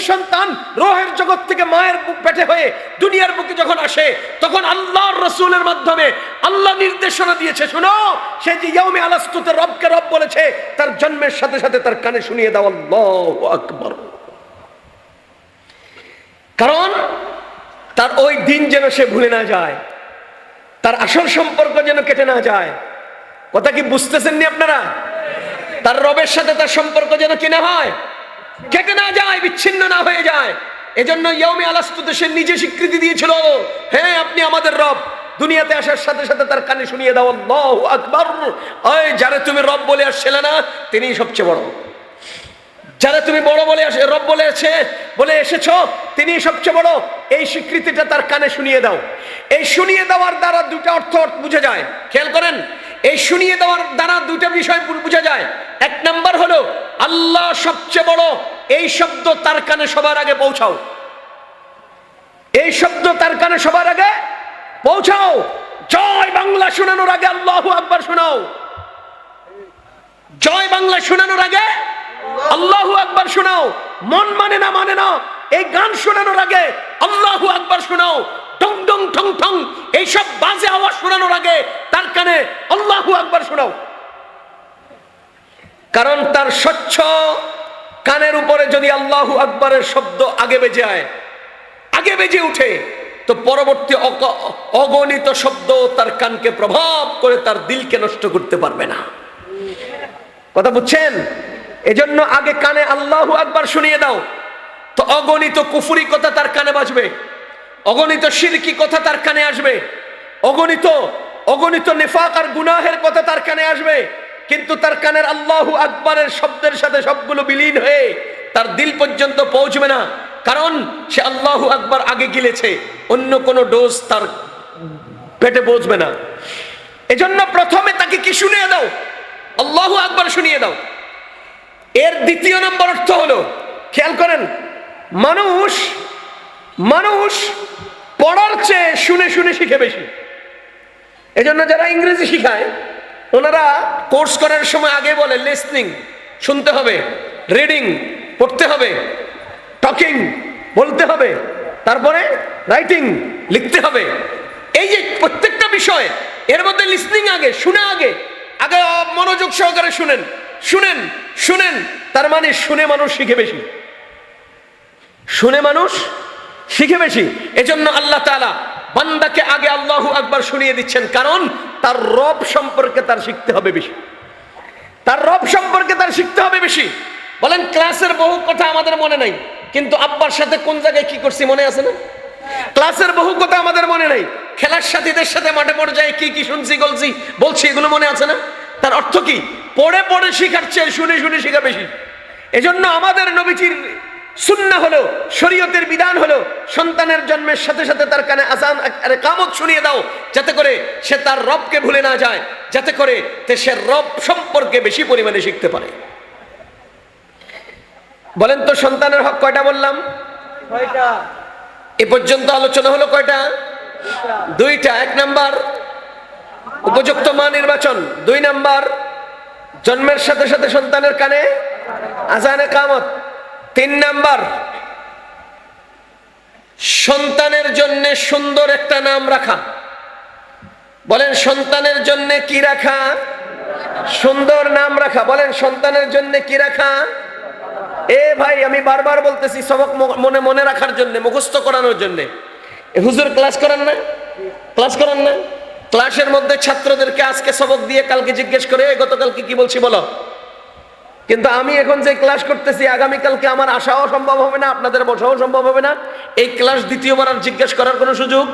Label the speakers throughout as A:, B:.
A: সন্তান রোহের জগৎ থেকে মায়ের বুক পেটে হয়ে দুনিয়ার বুকে যখন আসে, তখন আল্লাহর রসুলের মাধ্যমে আল্লাহ নির্দেশনা দিয়েছে, শুনো, সে যে ইয়মে আলাস্তুতে রবকে রব বলেছে, তার জন্মের সাথে সাথে তার কানে শুনিয়ে দাও, আল্লাহ আকবর। কারণ তার ওই দিন যেন সে ভুলে না যায়, তার আসল সম্পর্ক যেন কেটে না যায়। কথা কি বুঝতেছেন নি আপনারা? তার রবের সাথে তার সম্পর্ক যেন কিনা হয়? কেটে না যায়, বিচ্ছিন্ন না হয়ে যায়। এজন্য ইয়মে আলাস্তুতে সে নিজে স্বীকৃতি দিয়েছিল হ্যাঁ আপনি আমাদের রব, দুনিয়াতে আসার সাথে সাথে তার কানে শুনিয়ে দাও, আল্লাহু আকবার। ওই যারে তুমি রব বলে আসছিলে না তিনিই সবচেয়ে বড়। যারা তুমি বড় বলে আসে, রব বলে আছে বলে এসেছ, তিনি সবচেয়ে বড়। এই স্বীকৃতিটা তার কানে শুনিয়ে দাও। এই শুনিয়ে দেওয়ার দ্বারা দুটা অর্থ বুঝে যায়। খেয়াল করেন, এই শুনিয়ে দেওয়ার দ্বারা দুটা বিষয় বুঝা যায়। এক নাম্বার হলো আল্লাহ সবচেয়ে বড়। এই শব্দ তার কানে সবার আগে পৌঁছাও। এই শব্দ তার কানে সবার আগে পৌঁছাও। জয় বাংলা শোনানোর আগে আল্লাহ আকবার শোনাও। জয় বাংলা শোনানোর আগে আল্লাহু আকবার শোনাও। মন মানে না মানে না, এই গান শোনানোর আগে আল্লাহু আকবার শোনাও। টং টং ঠং ঠং এইসব বাজে আওয়াজ শোনানোর আগে তার কানে আল্লাহ আকবার শোনাও। কারণ তার স্বচ্ছ কানের উপরে যদি আল্লাহু আকবরের শব্দ আগে বেজে যায় আগে বেজে উঠে, তো পরবর্তী অগণিত শব্দ তার কানকে প্রভাব করে তার দিলকে নষ্ট করতে পারবে না। কথা বুঝছেন? এজন্য আগে কানে আল্লাহু আকবার শুনিয়ে দাও, তো অগণিত কুফুরি কথা তার কানে বাজবে, অগণিত শিরকি কথা তার কানে আসবে, অগণিত অগণিত নেফাক আর গুনাহের কথা তার কানে আসবে কিন্তু তার কানের আল্লাহু আকবরের শব্দের সাথে সবগুলো বিলীন হয়ে তার দিল পর্যন্ত পৌঁছবে না। কারণ সে আল্লাহু আকবর আগে গিলেছে, অন্য কোনো ডোজ তার পেটে পৌঁছবে না। এজন্য প্রথমে তাকে কি শুনিয়ে দাও? আল্লাহু আকবার শুনিয়ে দাও। এর দ্বিতীয় নম্বর অর্থ হলো, খেয়াল করেন, মানুষ মানুষ পড়ার চেয়ে শুনে শুনে শিখে বেশি। এজন্য যারা ইংরেজি শিখায় ওনারা কোর্স করার সময় আগে বলে লিসনিং শুনতে হবে রিডিং পড়তে হবে টকিং বলতে হবে, তারপরে রাইটিং লিখতে হবে। এই যে প্রত্যেকটা বিষয়, এর মধ্যে লিসনিং আগে, শুনে আগে আগে মনোযোগ সহকারে শুনেন শুনেন শুনেন, তার মানে শুনে মানুষ শিখে বেশি। শুনে মানুষ শিখে বেশি। এজন্য আল্লাহ তাআলা বান্দাকে আগে আল্লাহু আকবার শুনিয়ে দিচ্ছেন। কারণ তার রব সম্পর্কে তার শিখতে হবে বেশি। তার রব সম্পর্কে তার শিখতে হবে বেশি। বলেন, ক্লাসের বহু কথা আমাদের মনে নাই, কিন্তু আব্বার সাথে কোন জায়গায় কি করছি মনে আছে না? ক্লাসের বহু কথা আমাদের মনে নাই। খেলার সাথীদের সাথে মাঠে পর্যায়ে কি কি শুনছি, গলছি, বলছি, এগুলো মনে আছে না? তার অর্থ কি? পড়ে পড়ে শিখার চেয়ে শুনে শুনে শিখা বেশি। এজন্য আমাদের নবীজির সুন্না হলো শরীয়তের বিধান হলো সন্তানের জন্মের সাথে সাথে তার কানে আসান কামত শুনিয়ে দাও যাতে করে সে তার রবকে ভুলে না যায় যাতে করে সে রব সম্পর্কে বেশি পরিমাণে শিখতে পারে। বলেন তো সন্তানের হক কয়টা বললাম? এ পর্যন্ত আলোচনা হলো কয়টা? দুইটা। এক নাম্বার। উপযুক্ত মা নির্বাচন দুই নাম্বার। জন্মের সাথে সাথে সন্তানের কানে আজানে কামত। তিন নাম্বার, সন্তানের জন্য সুন্দর একটা নাম রাখা। বলেন, সন্তানের জন্য কি রাখা? সুন্দর নাম রাখা। বলেন, সন্তানের জন্য কি রাখা? এ ভাই, আমি বারবার বলতেছি, সবক মনে মনে রাখার জন্য, মুখস্থ করানোর জন্য। হুজুর, ক্লাস করান না? ক্লাস করান না? ক্লাসের মধ্যে ছাত্রদেরকে আজকে সবক দিয়ে কালকে জিজ্ঞেস করে "এই গতকালকে কি বলছি বলো? কিন্তু আমি এখন যে ক্লাস করতেছি, আগামীকালকে আমার আসাও সম্ভব হবে না, আপনাদের বসাও সম্ভব হবে না। এই ক্লাস দ্বিতীয়বার আর জিজ্ঞেস করার কোনো সুযোগ?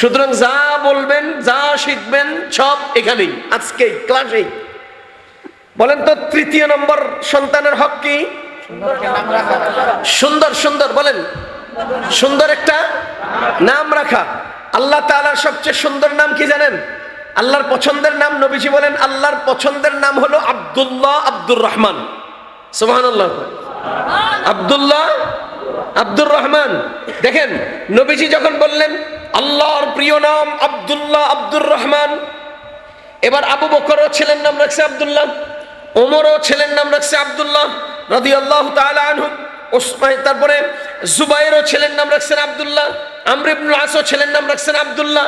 A: সুতরাং যা বলবেন, যা শিখবেন, সব এখানেই। আজকেই ক্লাসেই বলেন তো, তৃতীয় নম্বর সন্তানের হক কি? সুন্দর সুন্দর, বলেন। সুন্দর একটা নাম রাখা। আল্লাহ তাআলার সবচেয়ে সুন্দর নাম কি জানেন? আল্লাহর পছন্দের নাম নবীজি বলেন, আল্লাহর পছন্দের নাম হলো আব্দুল্লাহ আব্দুর রহমান। সুবহানাল্লাহ। আব্দুল্লাহ আব্দুর রহমান। দেখেন, নবীজি যখন বললেন, আল্লাহর প্রিয় নাম আব্দুল্লাহ আব্দুর রহমান, এবার আবু বকরও ছেলের নাম রাখছে আব্দুল্লাহ, ওমরও ছেলের নাম রাখছে আব্দুল্লাহ রাদিয়াল্লাহু তাআলা আনহু তারপরে জুবাইরও ছেলের নাম রাখছেন আব্দুল্লাহ আমর ইবনুল আসও ছেলের নাম রাখছেন আব্দুল্লাহ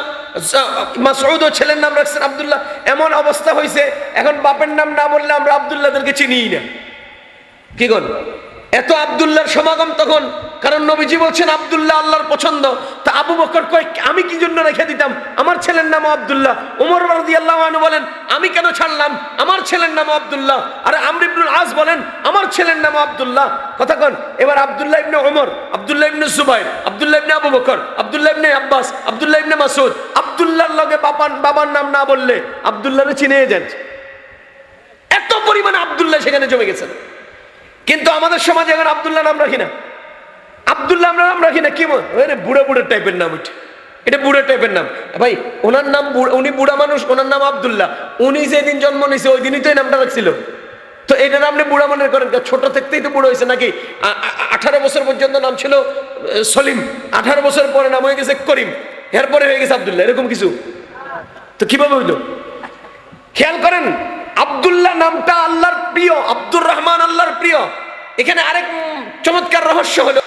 A: মাসউদও ছেলের নাম রাখছেন আব্দুল্লাহ। এমন অবস্থা হয়েছে, এখন বাপের নাম না বললে আমরা আব্দুল্লাহদেরকে চিনিই না। কি গণ এত আব্দুল্লাহর সমাগম তখন, কারণ নবীজি বলছেন, আব্দুল্লাহ আল্লাহর পছন্দ। তা আবু বকর কয়, আমি কি জন্য রেখে দিতাম? আমার ছেলের নাম আব্দুল্লাহ। উমর রাদিয়াল্লাহু আনহু বলেন, আমি কেন ছাড়লাম? আমার ছেলের নাম আবদুল্লাহ। আর আমর ইবনুল আস বলেন, আমার ছেলের নাম আবদুল্লাহ। কথা কন, এবার আবদুল্লাহ ইবনে ওমর আব্দুল্লাহ ইবনে জুবাইর, আব্দুল্লাহ ইবনে আবু বকর, আব্দুল্লাহ ইবনে আব্বাস, আব্দুল্লাহ ইবনে মাসুদ আব্দুল্লাহর লগে বাবার বাবার নাম না বললে আব্দুল্লাহরে চিনে যান। এত পরিমাণে আব্দুল্লাহ সেখানে জমে গেছেন। কিন্তু আমাদের সমাজে এখন আবদুল্লাহ নাম রাখি না। আবদুল্লাহ আমরা নাম রাখি না, কি বল? বুড়া বুড়া টাইপের নাম ওইটা। এটা বুড়া টাইপের নাম। ভাই, ওনার নাম উনি বুড়া মানুষ, ওনার নাম আবদুল্লাহ। উনি যেদিন জন্ম নিয়েছে ওই দিনই তো এই নামটা রাখছিল। তো এটা নাম আপনি বুড়া মনে করেন ছোট থাকতেই তো বুড়ো হয়েছে নাকি? আঠারো বছর পর্যন্ত নাম ছিল সলিম। আঠারো বছর পরে নাম হয়ে গেছে করিম। এরপরে হয়ে গেছে আবদুল্লাহ, এরকম কিছু। তো কীভাবে হইল? খেয়াল করেন, আবদুল্লাহ নামটা আল্লাহর প্রিয়, আব্দুর রহমান আল্লাহর প্রিয়। এখানে আরেক চমৎকার রহস্য হলো